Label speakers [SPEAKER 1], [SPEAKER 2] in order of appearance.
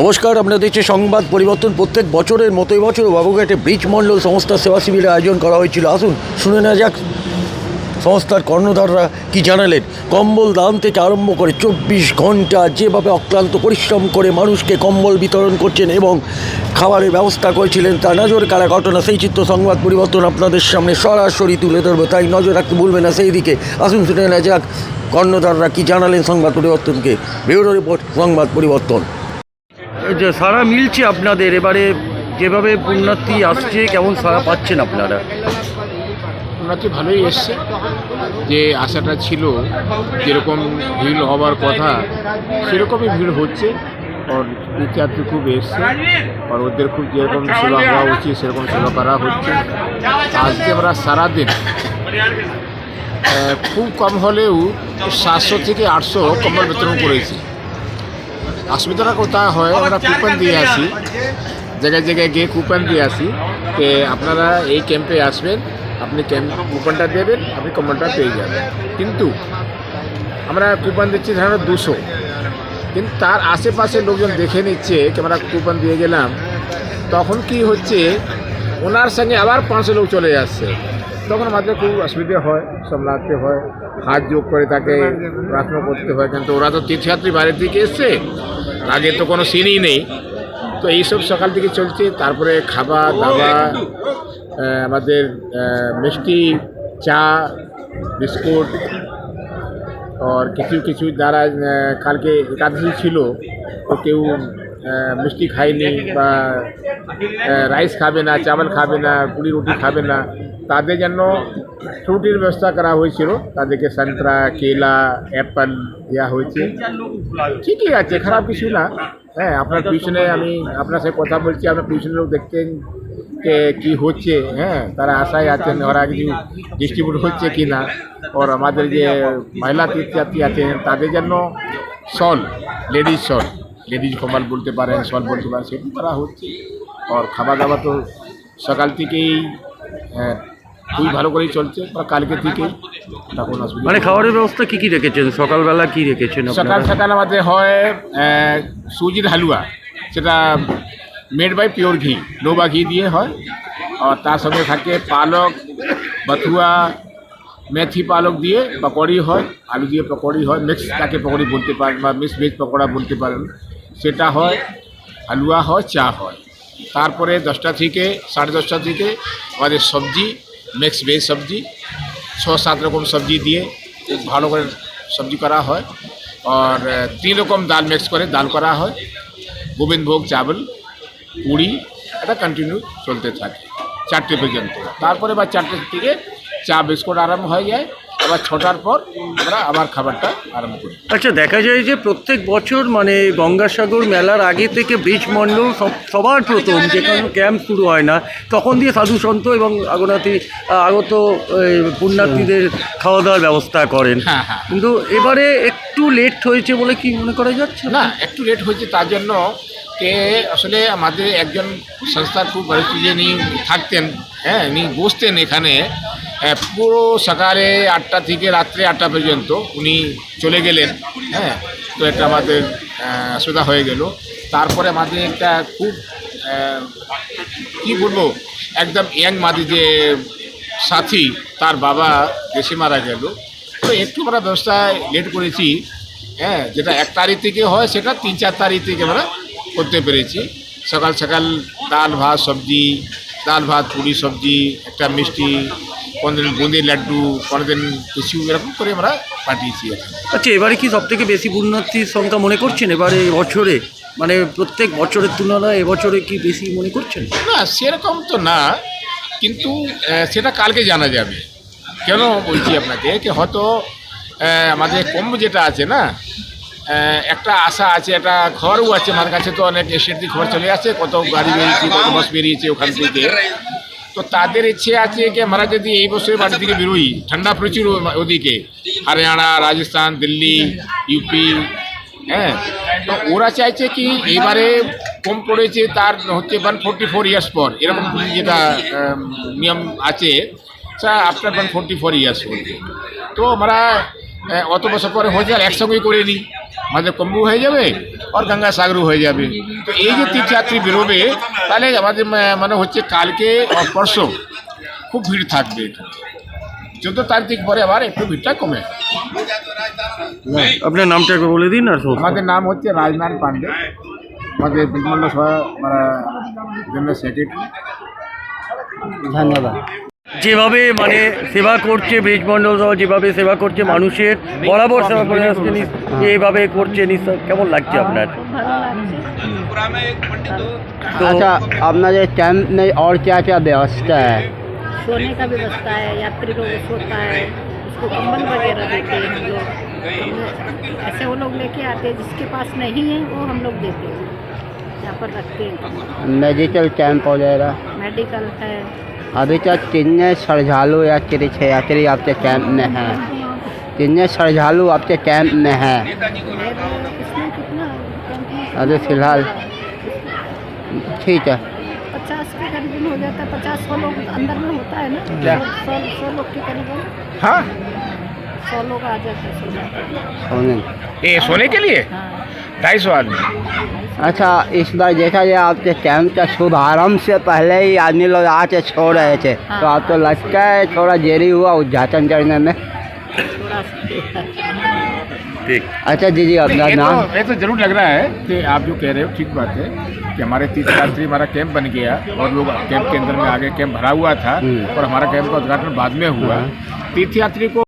[SPEAKER 1] নমস্কার আপনাদের দেখছি সংবাদ পরিবর্তন। প্রত্যেক বছরের মতো বছর বাবুঘাটে ব্রিজ মণ্ডল সংস্থার সেবা শিবিরের আয়োজন করা হয়েছিল। আসুন, শুনে নেওয়া যাক। সংস্থার কর্ণধাররা কি জানালেন? কম্বল দান থেকে আরম্ভ করে চব্বিশ ঘণ্টা যেভাবে অক্লান্ত পরিশ্রম করে মানুষকে কম্বল বিতরণ করছেন এবং খাবারের ব্যবস্থা করেছিলেন তা নজর কারা ঘটনা, সেই চিত্র সংবাদ পরিবর্তন আপনাদের সামনে সরাসরি তুলে ধরবে। তাই নজর রাখতে ভুলবেন না, সেই দিকে। আসুন, শুনে নেওয়া যাক, কর্ণধাররা কি জানালেন সংবাদ পরিবর্তনকে। ব্যুরো রিপোর্ট, সংবাদ পরিবর্তন। সারা মিলছে আপনাদের, এবারে যেভাবে পুণ্যার্থী আসছে, কেমন সারা পাচ্ছেন আপনারা?
[SPEAKER 2] উন্নতি ভালোই এসছে। যে আশাটা ছিল যেরকম ভিড় হবার কথা, সেরকমই ভিড় হচ্ছে। তীর্থযাত্রী খুব এসছে, আর ওদের খুব যেরকম সেবা হওয়া উচিত, সেরকম সেবা করা হচ্ছে। আজকে আমরা সারাদিন খুব কম হলেও সাতশো থেকে আটশো কম্বল বিতরণ করেছি। অসুবিধাটা কোথায় হয় আমরা কুপন দিয়ে আসি। জায়গায় জায়গায় গিয়ে কুপন দিয়ে আসি। যে আপনারা এই ক্যাম্পে আসবেন আপনি ক্যাম্প কুপনটা দেবেন আপনি কম্বলটা পেয়ে যাবেন। কিন্তু আমরা কুপন দিচ্ছি ধরো দুশো। কিন্তু তার আশেপাশে লোকজন দেখে নিচ্ছে যে আমরা কুপন দিয়ে গেলাম। তখন কি হচ্ছে ওনার সঙ্গে আবার পাঁচশো লোক চলে যাচ্ছে তখন আমাদের খুব অসুবিধে হয় সামলাতে হয় হাত যোগ করে তাকে প্রার্থনা করতে হয় কিন্তু ওরা তো তীর্থযাত্রী বাইরে থেকে এসছে আগে তো কোনো সিনই নেই। তো এইসব সকাল থেকে চলছে তারপরে খাবার দাবার আহ, আমাদের মিষ্টি চা বিস্কুট আর কিছু কিছু আহ, কালকে একাদশী ছিল তো কেউ মিষ্টি খায়নি বা রাইস খাবে না চাवल খাবে না, পুরি রুটি খাবে না, তাদের জন্য ফ্রুটির ব্যবস্থা করা হয়েছিল। তাদেরকে সন্তরা, কেলা, অ্যাপেল দেওয়া হয়েছে। ঠিকই আছে, খারাপ কিছু না। হ্যাঁ আপনার পিছনে আমি আপনার সাথে কথা বলছি, আপনার পিছনে লোক দেখতেন যে কী হচ্ছে হ্যাঁ তারা আশায় আছেন, ওরা কিছু ডিস্ট্রিবিউট হচ্ছে কি না। ওর আমাদের যে মহিলা তীর্থযাত্রী আছেন, তাদের জন্য শল লেডিস শল। লেডিস কমাল বলতে পারেন শল বলতে পারেন সেটি করা হচ্ছে। আর খাওয়া দাওয়া তো সকাল থেকেই হ্যাঁ, খুবই ভালো করেই চলছে বা কালকে থেকেই তখন অসুবিধা
[SPEAKER 1] মানে খাবারের ব্যবস্থা কী কী রেখেছেন? সকালবেলা কী রেখেছেন
[SPEAKER 2] সকাল সকাল আমাদের হয় সুজির হালুয়া সেটা মেড বাই পিওর ঘি লোবা ঘি দিয়ে হয়। আর তার সঙ্গে থাকে পালক বাথুয়া মেথি পালক দিয়ে পকোড়ি হয় আলু দিয়ে পকোড়ি হয়। মিক্স তাকে পকোড়ি বলতে পারেন বা মিক্স ভেজ পকোড়া বলতে পারেন। সেটা হয়, হালুয়া হয়, চা হয়। তারপরে দশটা থেকে, সাড়ে দশটা থেকে আমাদের সবজি মিক্স ভেজ সবজি, ছ, সাত রকম সবজি দিয়ে ভালো করে সবজি করা হয়। আর তিন রকম ডাল মিক্স করে ডাল করা হয়। গোবিন্দভোগ, চাবল, পুরি, এটা কন্টিনিউ চলতে থাকে, চারটে পর্যন্ত। তারপরে বা চারটে থেকে চা, বিস্কুট আরম্ভ হয়ে যায়। আবার ছটার পর আমরা আবার খাবারটা আরম্ভ করি।
[SPEAKER 1] আচ্ছা দেখা যায় যে প্রত্যেক বছর মানে গঙ্গাসাগর মেলার আগে থেকে ব্রিজ মণ্ডল সব সবার প্রথম যেখানে ক্যাম্প শুরু হয় না। তখন দিয়ে সাধু সন্ত এবং আগনাথী আগত পুণ্যার্থীদের খাওয়া দাওয়ার ব্যবস্থা করেন।
[SPEAKER 2] হ্যাঁ হ্যাঁ।
[SPEAKER 1] কিন্তু এবারে একটু লেট হয়েছে বলে কি মনে করা যাচ্ছে?
[SPEAKER 2] না একটু লেট হয়েছে তার জন্য কে আসলে আমাদের একজন সংস্থার খুব বরিষ্ঠ যিনি থাকতেন হ্যাঁ উনি বসতেন এখানে। আহ, পুরো সকালে আটটা থেকে রাত্রে আটটা পর্যন্ত উনি চলে গেলেন হ্যাঁ তো এটা আমাদের অসুবিধা হয়ে গেল। তারপরে আমাদের একটা খুব কি বলব একদম ইয়াং মাদি যে সাথী তার বাবা দেশে মারা গেল। তো একটু আমরা ব্যবস্থায় লেট করেছি হ্যাঁ যেটা এক তারিখ থেকে হয় সেটা তিন চার তারিখ থেকে আমরা করতে পেরেছি। সকাল সকাল ডাল ভাত সবজি ডাল ভাত পুরি সবজি একটা মিষ্টি কোনোদিন বুঁদি লাড্ডু কোনোদিন কিছু এরকম করে আমরা পাঠিয়েছি
[SPEAKER 1] আচ্ছা এবারে কি সব থেকে বেশি পুণ্যার্থীর সংখ্যা মনে করছেন? এবারে বছরে মানে প্রত্যেক বছরের তুলনায় এবছরে কি বেশি মনে করছেন?
[SPEAKER 2] না সেরকম তো না কিন্তু সেটা কালকে জানা যাবে। কেন বলছি আপনাকে? যে হয়তো আমাদের কম্ব যেটা আছে না একটা আশা আছে একটা ঘরও আছে আমার কাছে তো অনেক এসির খবর চলে আসে কত গাড়ি বেরিয়েছে কত বাস বেরিয়েছে ওখান থেকে। তো তাদের ইচ্ছে আছে যে আমরা যদি এই বছর বাড়ি থেকে বেরোই, ঠান্ডা প্রচুর ওদিকে, হরিয়ানা, রাজস্থান, দিল্লি ইউপি হ্যাঁ? তো ওরা চাইছে কি এবারে কম পড়েছে তার হচ্ছে ওয়ান ফোরটি ফোর ইয়ার্স পর, এরকম যেটা নিয়ম আছে after one forty four years তো আমরা অত বছর পরে হয়ে যায় একসঙ্গেই করে নিই। আমাদের কম্বু হয়ে যাবে? আর গঙ্গাসাগর হয়ে যাবে তো এই যে তীর্থযাত্রী বেরোবে তাহলে আমাদের মানে হচ্ছে কালকে আর পরশু খুব ভিড় থাকবে এখানে চোদ্দ তারিখ থেকে পরে আবার একটু ভিড়টা কমে
[SPEAKER 1] আপনার নামটা একবার বলে দিন আর
[SPEAKER 2] আমাদের নাম হচ্ছে রাজনারায়ণ পান্ডে আমাদের বিমল সভা জেনারেল সেক্রেটারি
[SPEAKER 3] ধন্যবাদ
[SPEAKER 1] যেভাবে মানে সেবা করছে ব্রিজমন্ডল সহ যেভাবে সেবা করছে মানুষের বরাবর সেবা করে আসছে নিস- এইভাবে করছে নিশ্চয় কেমন লাগছে আপনার তো
[SPEAKER 3] अच्छा अपना ये कैंप में और क्या क्या व्यवस्था है
[SPEAKER 4] सोने का व्यवस्था है यात्री लोग सोता है उसको कंबल वगैरह देते हैं हम लोग हम- ऐसे वो लोग लेके आते हैं जिसके पास नहीं है वो हम लोग देते हैं यहाँ पर रखते हैं
[SPEAKER 3] मेडिकल कैंप वगैरह
[SPEAKER 4] मेडिकल है
[SPEAKER 3] अभी तक कितने श्रद्धालु या तीर्थ यात्री आपके कैंप में हैं। कितने श्रद्धालु आपके कैंप में हैं? अभी फ़िलहाल। ठीक है।
[SPEAKER 4] पचास के करीबन हो जाता है पचास सौ लोग अंदर में होता है ना
[SPEAKER 2] क्या?
[SPEAKER 4] सौ सौ लोग के करीबन
[SPEAKER 2] हाँ।
[SPEAKER 4] सौ लोग आ जाते हैं।
[SPEAKER 3] सोने।
[SPEAKER 2] ये सोने के लिए?
[SPEAKER 4] हाँ।
[SPEAKER 2] ढाई सौ आदमी
[SPEAKER 3] अच्छा इस बार देखा जाए आपके कैंप का शुभारंभ से पहले ही आदमी लोग आके छोड़ रहे थे
[SPEAKER 4] हाँ।
[SPEAKER 3] तो आपको लगता है थोड़ा देरी हुआ उद्घाटन करने में
[SPEAKER 1] ঠিক
[SPEAKER 3] अच्छा दीदी अपना
[SPEAKER 2] ये
[SPEAKER 3] नाम
[SPEAKER 2] तो ये तो ज़रूर लग रहा है कि आप जो कह रहे हो ठीक बात है कि हमारे तीर्थयात्री हमारा कैंप बन गया और लोग कैंप के अंदर में आगे कैंप भरा हुआ था
[SPEAKER 3] हम्म।
[SPEAKER 2] और हमारा कैंप का उद्घाटन बाद में हुआ
[SPEAKER 3] हाँ।
[SPEAKER 2] तीर्थयात्री को